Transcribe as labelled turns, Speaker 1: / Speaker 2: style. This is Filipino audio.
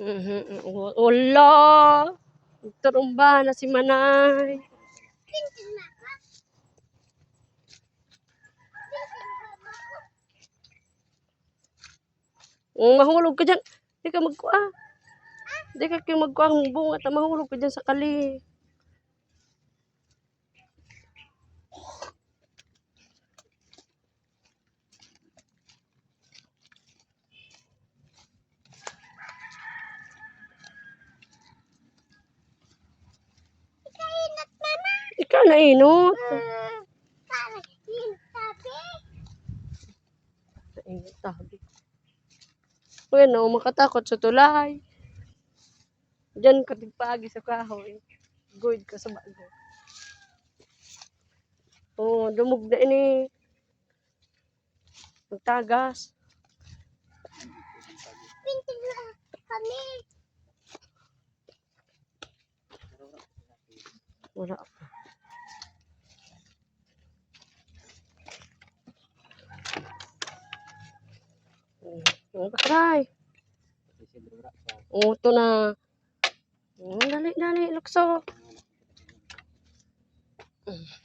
Speaker 1: Mhm. Wala. Turumba na si Manay. Mahulog ka dyan. Di ka magkuha. Di ka magkuha ng bunga at mahulog ka dyan sa kali. Ikaw na inot. Inot tabi. Bueno, makatakot sa tulay. Diyan ka tigpagi sa kahoy. Good ka sa bago. Oh, dumog na ini. Magtagas. Wala pa. Ang bakray. Oh, ito na. Oh, dali, dali, lukso. Mm.